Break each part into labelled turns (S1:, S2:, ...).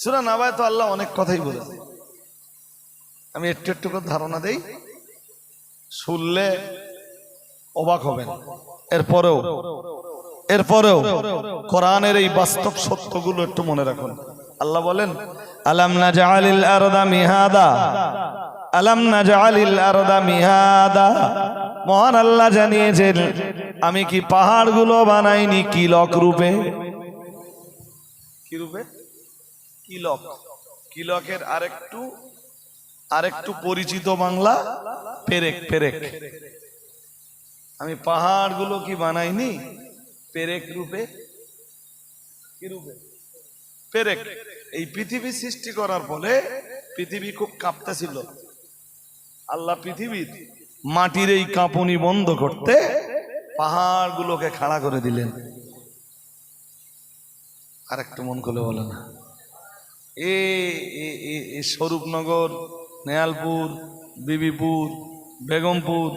S1: সুরা নাবায় তো আল্লাহ অনেক কথাই বলেছে আমি একটু একটু করে ধারণা দেই। শুনলে অবাক হবেন। এরপরেও এরপরেও কোরআনের এই বাস্তব সত্যগুলো একটু মনে রাখুন। আল্লাহ বলেন, আলাম না নাজআলিল আরদা মিহাদা? আলাম নাজআলিল আরদা মিহাদা? মহান আল্লাহ জানিয়েছেন, আমি কি পাহাড়গুলো বানাইনি কিলক রূপে? কি রূপে? কিলক কিলকের আরেকটু আরেকটু পরিচিত বাংলা, পেরেক পেরেক। আমি পাহাড়গুলো কি বানাইনি? পেরেক রূপে? কি রূপে? পেরেক। এই পৃথিবী সৃষ্টি করার ফলে পৃথিবী খুব কাঁপতেছিল। আল্লাহ পৃথিবীর মাটির এই কাঁপুনি বন্ধ করতে পাহাড়গুলোকে খাড়া করে দিলেন। আর একটু মন খুলে বলে না। এ স্বরূপনগর, নেয়ালপুর, বিবিপুর, বেগমপুর,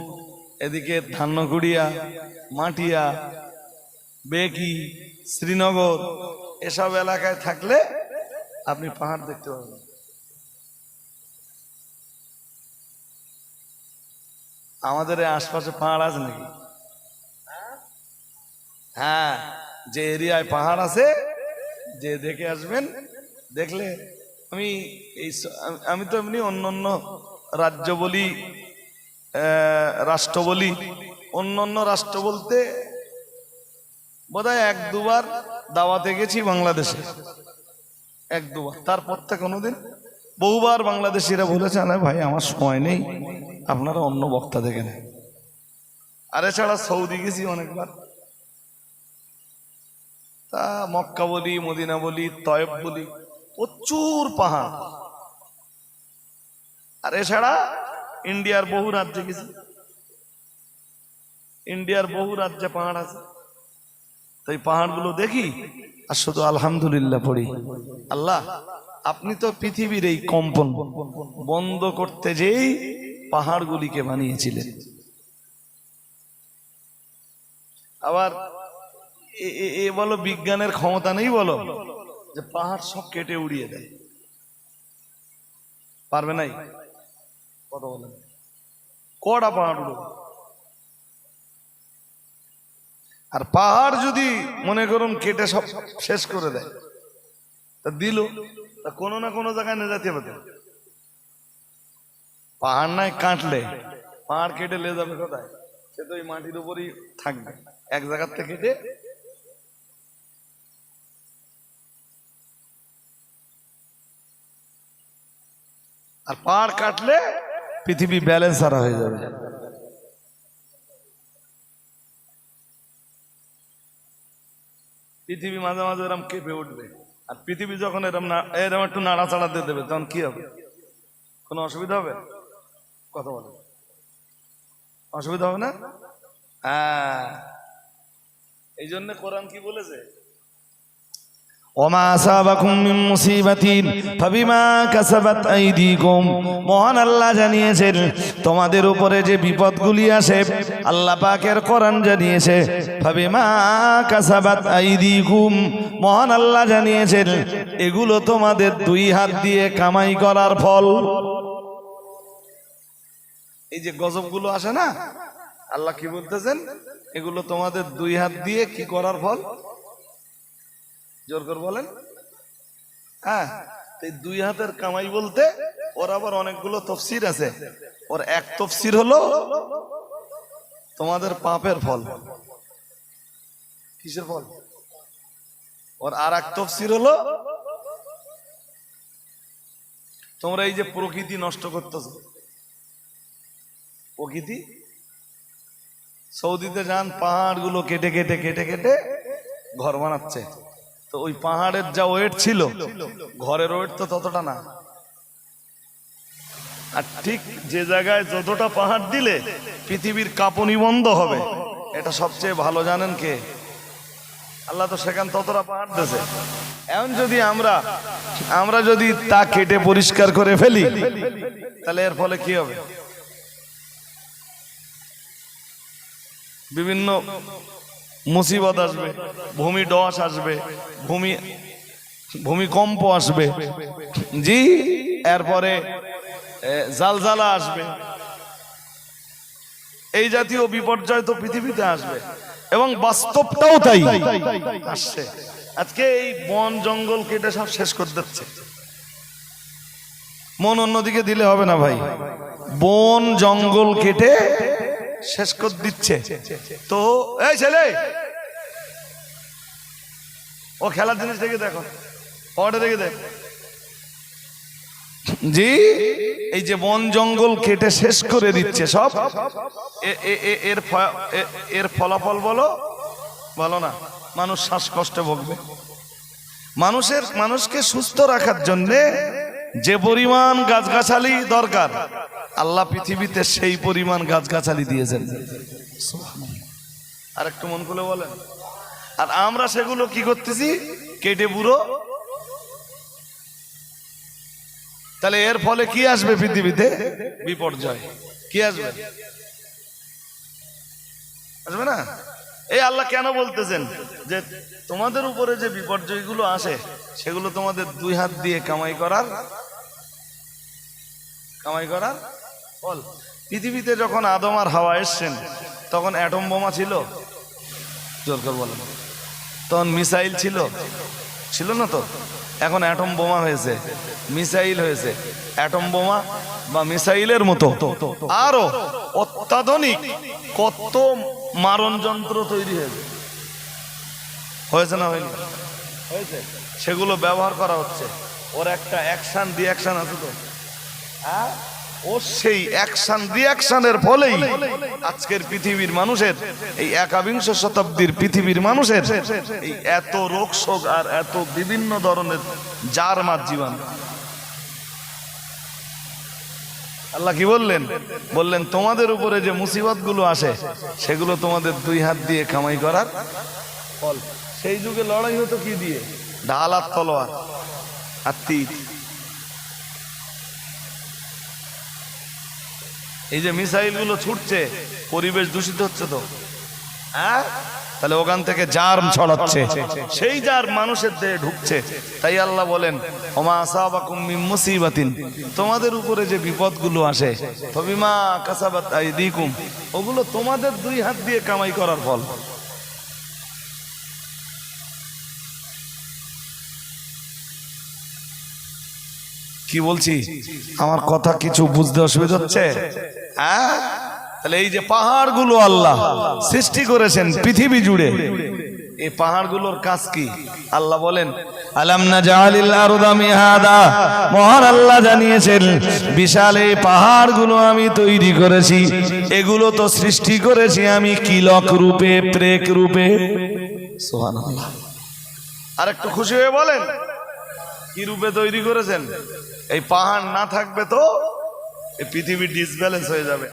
S1: এদিকে ধান্যকুড়িয়া, মাটিয়া, বেকি, শ্রীনগর, এসব এলাকায় থাকলে আপনি পাহাড় দেখতে পাবেন। আমাদের আশপাশে পাহাড় আছে নাকি? হ্যাঁ যে এরিয়ায় পাহাড় আছে, যে দেখে আসবেন দেখলে আমি এই আমি- তো এমনি অন্য অন্য রাজ্য বলি রাষ্ট্র বলি। অন্য অন্য রাষ্ট্র বলতে বোধহয় এক দুবার দাওয়াতে গেছি বাংলাদেশে। এক দুবার। তারপর থেকে কোনোদিন বহুবার বাংলাদেশিরা বলেছে, আরে ভাই, আমার সময় নেই। আপনারা অন্য বক্তা দেখে নেন আর এছাড়া সৌদি গেছি অনেকবার। তা মক্কা বলি, মদিনা বলি, তয়েব বলি। প্রচুর পাহাড়। আর এছাড়া ইন্ডিয়ার বহু রাজ্যে গেছি। ইন্ডিয়ার বহু রাজ্যে পাহাড় আছে। তো এই পাহাড়গুলো দেখি আর শুধু আলহামদুলিল্লাহ পড়ি। আল্লাহ, আপনি তো পৃথিবীর এই কম্পন বন্ধ করতে যেই পাহাড়গুলিকে বানিয়েছিলেন। আবার এ বলো, বিজ্ঞানের ক্ষমতা নেই বলো? যে পাহাড় সব কেটে উড়িয়ে দেয়। পারবে নাই? কত বলেন। কটা পাহাড় উড়বে আর পাহাড় যদি মনে করুন কেটে সব শেষ করে দেয়, তা দিল, তা কোনো না কোনো জায়গায় নিয়ে যেতে হবে পাহাড় নাই, কাটলে। পাহাড় কেটে লে যাবে কোথায়? সে তো ওই মাটির উপরই থাকবে। এক জায়গার থেকে কেটে আর পাহাড় কাটলে পৃথিবী ব্যালেন্স হারা হয়ে যাবে। পৃথিবী মাঝে মাঝে এরম কেঁপে উঠবে। আর পৃথিবী যখন এরম না এরম একটু নাড়াচাড়া দিয়ে দেবে, তখন কি হবে? কোনো অসুবিধা হবে? কথা বলে। অসুবিধা হবে না? হ্যাঁ। এই জন্য কোরআন কি বলেছে ওমা আসাবাকুম মিন মুসিবাতিন ফাবিমা কাসাবাত আইদিকুম মহান আল্লাহ জানিয়েছেন, তোমাদের উপরে যে বিপদগুলি আসে, আল্লাহ পাকের কোরআন জানিয়েছে, ফাবিমা কাসাবাত আইদিকুম। মহান আল্লাহ জানিয়েছেন, এগুলো তোমাদের দুই হাত দিয়ে কামাই করার ফল। এই যে গজবগুলো আসে না, আল্লাহ কি বলতেছেন? এগুলো তোমাদের দুই হাত দিয়ে কি করার ফল? জোর করে বলেন। হ্যাঁ এই দুই হাতের কামাই বলতে ওর আবার অনেকগুলো তফসির আছে। ওর এক তফসির হলো তোমাদের পাপের ফল। কিসের ফল? ওর আর এক তফসির হলো তোমরা এই যে প্রকৃতি নষ্ট করতেছ। প্রকৃতি? সৌদিতে যান, পাহাড়গুলো কেটে কেটে কেটে কেটে ঘর বানাচ্ছে। তো ওই পাহাড়ের যা ওয়েট ছিল, ঘরের ওয়েট তো ততটা না। আর ঠিক যে জায়গায় যতটা পাহাড় দিলে পৃথিবীর কাঁপুনি বন্ধ হবে। এটা সবচেয়ে ভালো জানেন কে? আল্লাহ তো সেখান ততটা পাহাড় দিয়েছে। এখন যদি আমরা আমরা যদি তা কেটে পরিষ্কার করে ফেলি, তাহলে এর ফলে কি হবে? বিভিন্ন মুসিবত আসবে, ভূমি ডস আসবে, ভূমি ভূমিকম্প আসবে। জি, এরপরে জালজালা আসবে। এই জাতীয় বিপর্যয় তো পৃথিবীতে আসবে, এবং বাস্তবটাও তাই। আসছে। আজকে এই বন জঙ্গল কেটে সব শেষ করে দিচ্ছে। মন অন্যদিকে দিলে হবে না ভাই। বন জঙ্গল কেটে শেষ করে দিচ্ছে। তো, এই ছেলে! ও খেলার জিনিস দেখে দেখো। ওটা দেখে দেখ। জি, এই যে বন জঙ্গল কেটে শেষ করে দিচ্ছে সব। এর এর ফলাফল বলো। বলো না, মানুষ শ্বাসকষ্টে ভোগবে। মানুষের, মানুষকে সুস্থ রাখার জন্যে যে পরিমাণ গাছগাছালি দরকার আল্লাহ পৃথিবীতে সেই পরিমাণ গাছগাছালি দিয়েছেন। আর একটু মন খুলে বলেন। আর আমরা সেগুলো কি করতেছি? কেটে বুড়ো। তাহলে এর ফলে কি আসবে পৃথিবীতে? বিপর্যয়। কি আসবে? আসবে না? এই আল্লাহ কেন বলতেছেন যে তোমাদের উপরে যে বিপর্যয়গুলো আসে, সেগুলো তোমাদের দুই হাত দিয়ে কামাই করার কামাই করার পৃথিবীতে যখন আদম আর হাওয়া এসছেন, তখন অ্যাটম বোমা ছিল? জোর করে বলেন। তখন মিসাইল ছিল? ছিল না তো? এখন অ্যাটম বোমা হয়েছে, মিসাইল হয়েছে। অ্যাটম বোমা বা মিসাইলের মতো। আরও অত্যাধুনিক কত মারণ যন্ত্র তৈরি হয়েছে। হয়েছে না হয়নি? হয়েছে। সেগুলো ব্যবহার করা হচ্ছে। ওর একটা অ্যাকশন রিয়াকশন আছে তো? হ্যাঁ? সেই অ্যাকশন রিয়াকশনের ফলেই আজকের পৃথিবীর মানুষের, এই একাবিংশ শতাব্দীর পৃথিবীর মানুষের এই এত রোগ শোক আর এত বিভিন্ন ধরনের জার মার জীবন। আল্লাহ কি বললেন? বললেন, তোমাদের উপরে যে মুসিবতগুলো আসে, সেগুলো তোমাদের দুই হাত দিয়ে কামাই করার ফল। সেই যুগে লড়াই হতো কি দিয়ে? ঢাল আর তলোয়ার আর তীর এই যে মিসাইলগুলো ছুটছে, পরিবেশ দূষিত হচ্ছে তো। হ্যাঁ? তাহলে ওখান থেকে জার্ম ছড়াচ্ছে। সেই জার মানুষের দেহে ঢুকছে। তাই আল্লাহ বলেন, ওমা আসাবাকুম কুম্মি মুসিবাতিন। তোমাদের উপরে যে বিপদগুলো আসে, ফবিমা কাসাবাত ওগুলো তোমাদের দুই হাত দিয়ে কামাই করার ফল। কি বলছি? আমার কথা কিছু বুঝতে অসুবিধা হচ্ছে? হ্যাঁ? তাহলে এই যে পাহাড়গুলো আল্লাহ সৃষ্টি করেছেন পৃথিবী জুড়ে, এই পাহাড়গুলোর কাজ কি? আল্লাহ বলেন, আলাম না জাহালিল মিহাদা? মহান আল্লাহ জানিয়েছেন, বিশাল এই পাহাড়গুলো আমি তৈরি করেছি। এগুলো তো সৃষ্টি করেছি আমি কিলক রূপে, প্রেক রূপে। সুবহানাল্লাহ। আর একটু খুশি হয়ে বলেন কি রূপে তৈরি করেছেন? এই পাহাড় না থাকবে তো এই পৃথিবী ডিসব্যালেন্স হয়ে যাবে।